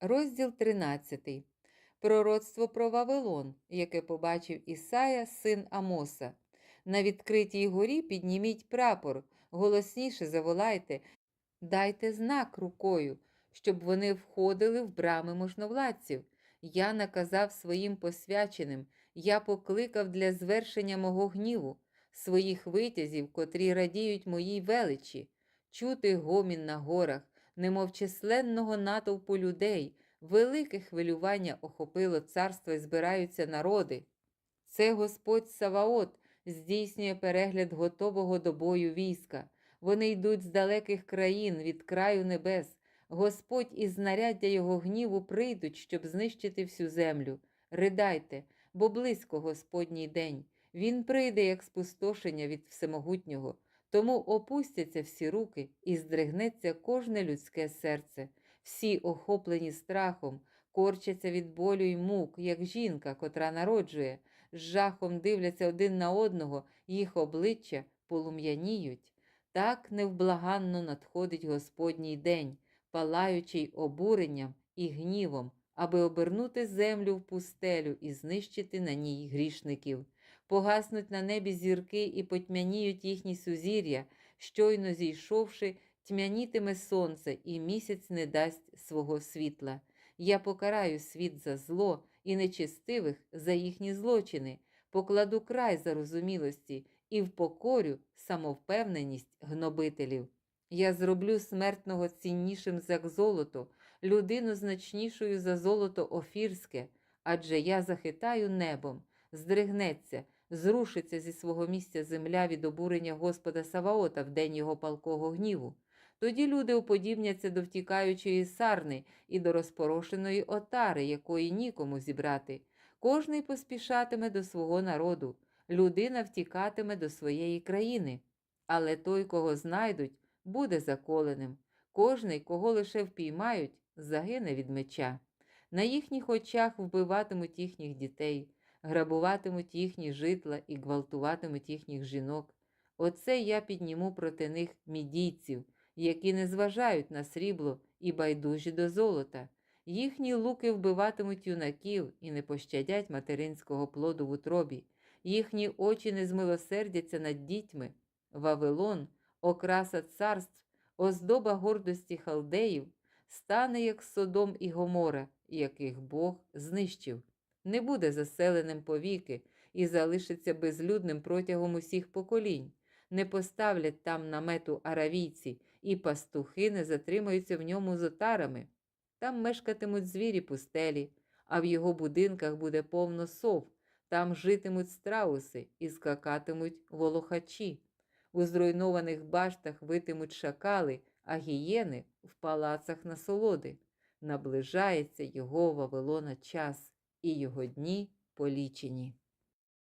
Розділ 13. Пророцтво про Вавилон, яке побачив Ісая, син Амоса. На відкритій горі підніміть прапор, голосніше заволайте, дайте знак рукою, щоб вони входили в брами можновладців. Я наказав своїм посвяченим, я покликав для звершення мого гніву, своїх витязів, котрі радіють моїй величі, чути гомін на горах, немов численного натовпу людей, велике хвилювання охопило царство і збираються народи. Це Господь Саваот здійснює перегляд готового до бою війська. Вони йдуть з далеких країн від краю небес. Господь і знаряддя його гніву прийдуть, щоб знищити всю землю. Ридайте, бо близько Господній день. Він прийде як спустошення від всемогутнього. Тому опустяться всі руки і здригнеться кожне людське серце. Всі, охоплені страхом, корчаться від болю й мук, як жінка, котра народжує, з жахом дивляться один на одного, їх обличчя полум'яніють. Так невблаганно надходить Господній день, палаючий обуренням і гнівом, аби обернути землю в пустелю і знищити на ній грішників. Погаснуть на небі зірки і потьмяніють їхні сузір'я, щойно зійшовши, тьмянітиме сонце, і місяць не дасть свого світла. Я покараю світ за зло і нечестивих за їхні злочини, покладу край зарозумілості і впокорю самовпевненість гнобителів. Я зроблю смертного ціннішим за золото, людину значнішою за золото офірське, адже я захитаю небом, здригнеться, зрушиться зі свого місця земля від обурення Господа Саваота в день його палкого гніву. Тоді люди уподібняться до втікаючої сарни і до розпорошеної отари, якої нікому зібрати. Кожний поспішатиме до свого народу, людина втікатиме до своєї країни. Але той, кого знайдуть, буде заколеним. Кожний, кого лише впіймають, загине від меча. На їхніх очах вбиватимуть їхніх дітей, грабуватимуть їхні житла і гвалтуватимуть їхніх жінок. Оце я підніму проти них мідійців, які не зважають на срібло і байдужі до золота. Їхні луки вбиватимуть юнаків і не пощадять материнського плоду в утробі. Їхні очі не змилосердяться над дітьми. Вавилон, окраса царств, оздоба гордості халдеїв, стане як Содом і Гомора, яких Бог знищив. Не буде заселеним повіки і залишиться безлюдним протягом усіх поколінь. Не поставлять там намету аравійці, і пастухи не затримаються в ньому з отарами. Там мешкатимуть звірі пустелі, а в його будинках буде повно сов, там житимуть страуси і скакатимуть волохачі. У зруйнованих баштах витимуть шакали, а гієни в палацах насолоди. Наближається його Вавилона час, і його дні полічені.